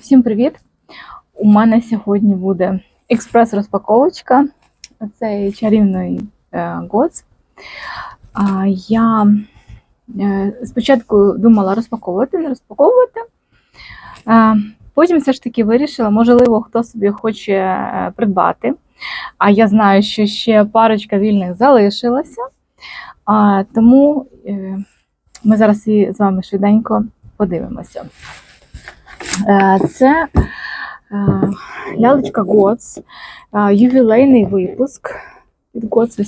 Всім привіт! У мене сьогодні буде експрес-розпаковочка цієї чарівної е, ГОЦ. Я е, спочатку думала розпаковувати, не розпаковувати. Потім все ж таки вирішила, можливо, хто собі хоче е, придбати. А я знаю, що ще парочка вільних залишилася. Тому ми зараз і з вами швиденько подивимося. Е, Це е, лялечка Гоц, е, ювілейний випуск. Від Гоц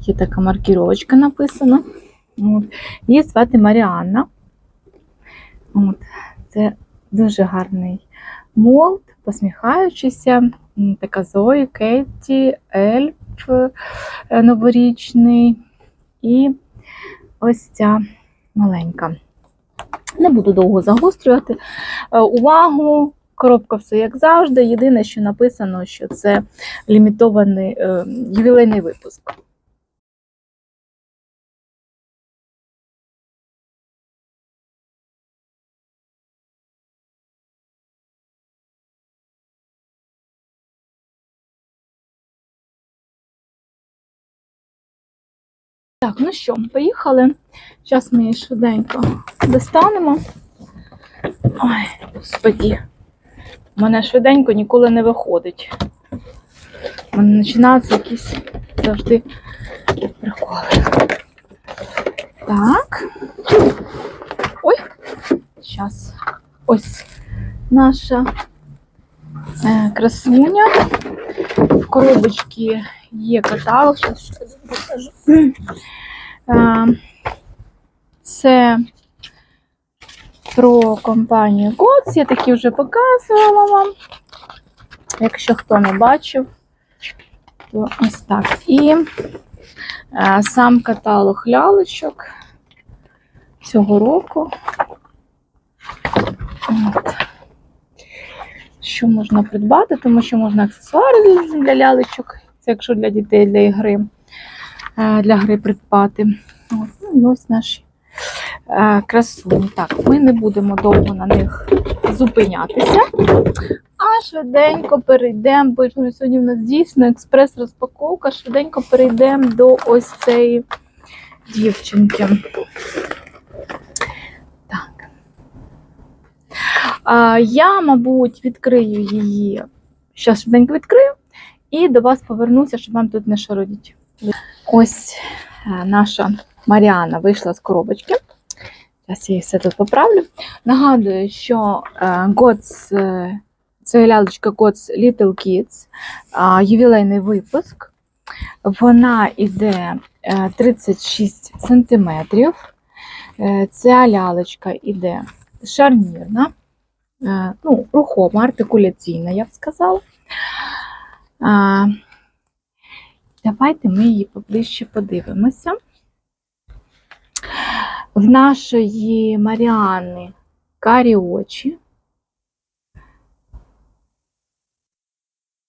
є така маркіровочка написана. От. Її звати Маріанна. От. Це дуже гарний молд, посміхаючийся. Така Зої, Кетті, Ельф новорічний. І ось ця маленька. Не буду довго загострювати е, увагу. Коробка все як завжди. Єдине, що написано, що це лімітований е, ювілейний випуск. Так, ну що, поїхали. Зараз ми її швиденько достанемо. Ой, господі. У мене швиденько ніколи не виходить. У мене починаються якісь завжди приколи. Так. Ой, зараз. Ось наша е, красуня. В коробочці є каталог. Зараз покажу. Це про компанію GOTS. Я такі вже показувала вам. Якщо хто не бачив, то ось так. І сам каталог лялечок цього року. От. Що можна придбати, тому що можна аксесуари для лялечок, це якщо для дітей, для ігри, для гри придбати. Ну, і ось наші е, красуні. Так, ми не будемо довго на них зупинятися, а швиденько перейдемо, бо сьогодні в нас дійсно експрес-розпаковка. Швиденько перейдемо до ось цієї дівчинки. Так. А, я, мабуть, відкрию її. Зараз швиденько відкрию і до вас повернуся, щоб вам тут не шародіть. Ось е, наша Маріана вийшла з коробочки. Зараз я її все тут поправлю. Нагадую, що е, GOTS, е, це лялечка GOTS Little Kids, ювілейний випуск. Вона йде е, 36 см. Ця лялечка йде шарнірна, ну, рухома, артикуляційна, я б сказала. Давайте ми її поближче подивимося. В нашої Маріани карі очі.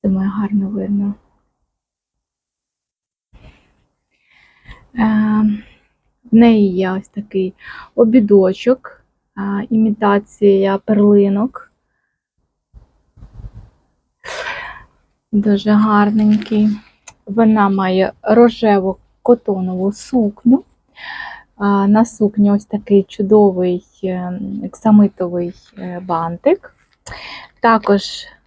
Моє гарно видно. Е, В неї є ось такий обідочок, імітація перлинок. Дуже гарненький. Вона має рожеву котонову сукню. На сукні ось такий чудовий ексамитовий е, бантик. Також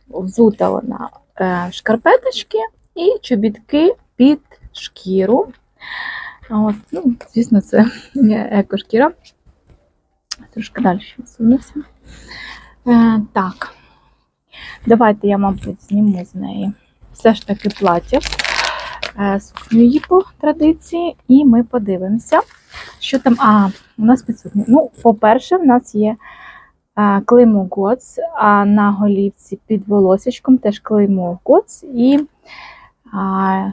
взута вона е, шкарпеточки і чобітки під шкіру. От, ну, Звісно, це екошкіра. Трошки далі відсунуся. Е, Так, давайте я, мабуть, зніму з неї все ж таки плаття. Е, Сукню її по традиції, і ми подивимося, що там. А, у нас підсутні. Ну, по-перше, в нас є е, клеймо ГОЦ, а на голівці під волосечком теж клеймо ГОЦ і а,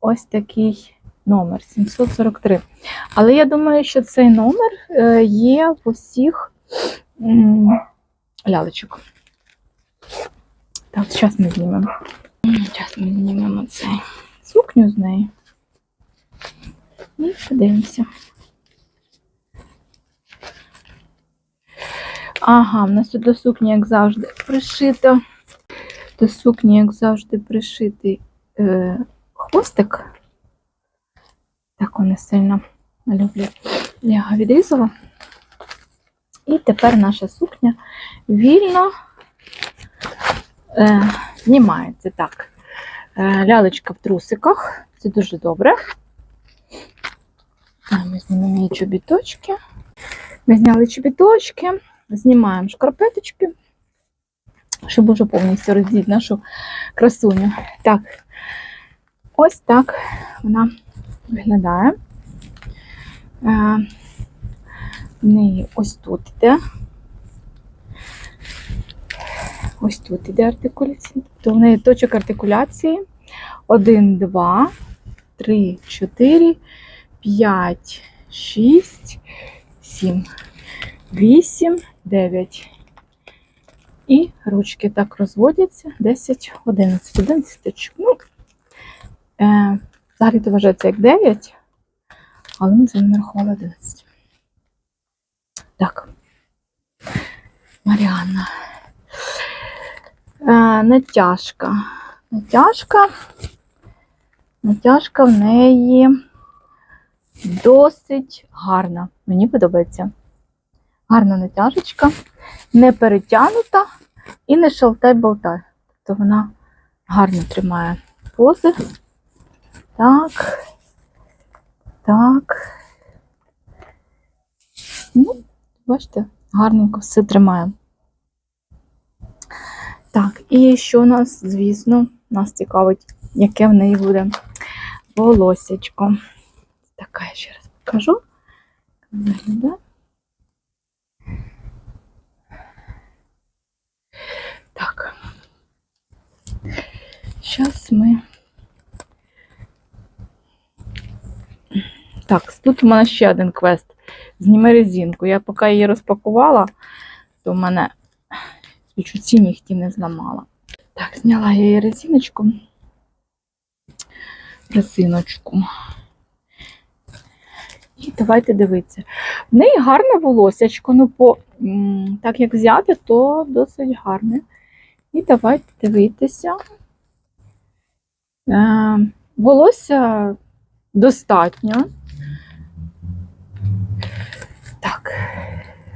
ось такий номер 743. Але я думаю, що цей номер е, є в усіх лялечок. Так, зараз ми знімемо. Зараз ми знімемо цей сукню з неї. І подивимося. Ага, в нас тут до сукні, як завжди, пришито. До сукні, як завжди, пришитий е, хвостик. Так вони сильно люблю. Я його відрізала. І тепер наша сукня вільно е, знімається. Так. Е, лялечка в трусиках. Це дуже добре. Ми знімемо її чобіточки. Ми зняли чобіточки, знімаємо шкарпеточки, щоб уже повністю роздіти нашу красуню. Так, ось так вона виглядає. Е, В неї ось тут іде. Ось тут іде артикуляція. Тобто в неї точок артикуляції 1, 2, 3, 4, 5, 6, 7, 8, 9. І ручки так розводяться 10, 11, 11 точок. Ну, е, взагалі то вважається як 9, але ми з вами нарахували 11. Так. Маріанна. Е, натяжка. Натяжка. Натяжка в неї досить гарна. Мені подобається. Гарна натяжечка, не перетягнута і не шалтай-болтай. Тобто вона гарно тримає пози. Так. Так. Ну, бачите, гарненько все тримає. Так, і що нас, звісно, нас цікавить, яке в неї буде волосечко. Така я ще раз покажу. Виглядає. Так. Зараз ми. Так, тут у мене ще один квест. Зніми резинку. Я поки її розпакувала, то в мене ці нігті не зламала. Так, зняла я її резиночку. Резиночку. І давайте дивитися. В неї гарне волосячко, ну по так як взяти, то досить гарне. І давайте дивитися. Е, волосся достатньо. Так,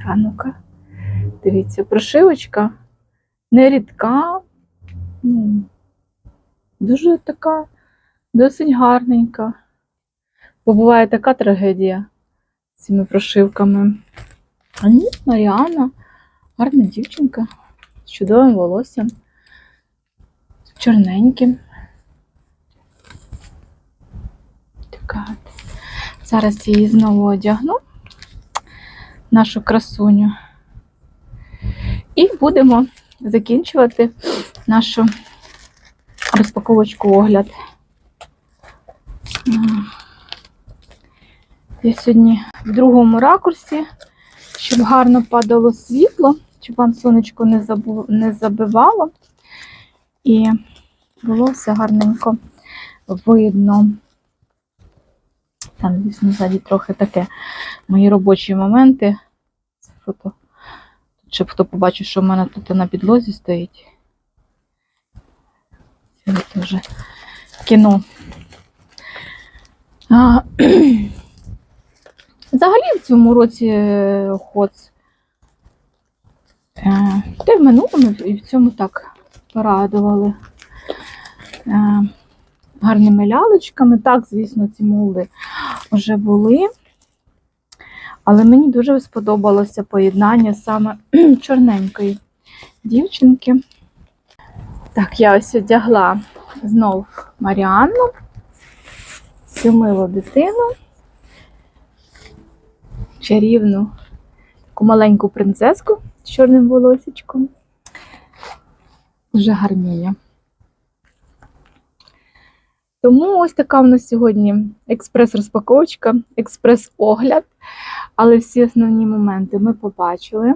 а ну-ка, дивіться, прошивочка не рідка, ну, дуже така, досить гарненька. Бо буває така трагедія з цими прошивками. А ні, Маріана, гарна дівчинка з чудовим волоссям, чорненьким. Така. Зараз її знову одягну, нашу красуню. І будемо закінчувати нашу розпаковочку огляд. Я сьогодні в другому ракурсі, щоб гарно падало світло, щоб вам сонечко не, забу... не забивало. І було все гарненько видно. Там, звісно, ззаді трохи таке мої робочі моменти. Це фото. Щоб хто побачив, що в мене тут на підлозі стоїть. Це вже кіно. А, Взагалі в цьому році е, хоц. Е, Та й в минулому і в цьому так порадували е, гарними лялечками. Так, звісно, ці молди вже були. Але мені дуже сподобалося поєднання саме чорненької дівчинки. Так, я ось одягла знов Маріанну, цю милу дитину, чарівну, таку маленьку принцеску з чорним волосічком. Дуже гарніня. Тому ось така в нас сьогодні експрес-розпаковочка, експрес-огляд. Але всі основні моменти ми побачили.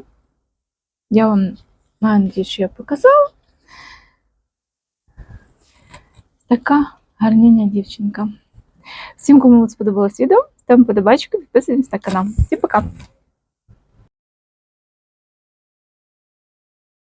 Я вам маю надію, що я показала. Така гарніня дівчинка. Всім, кому сподобалось відео, ставимо подобачку, підписуємось на канал. Всім пока!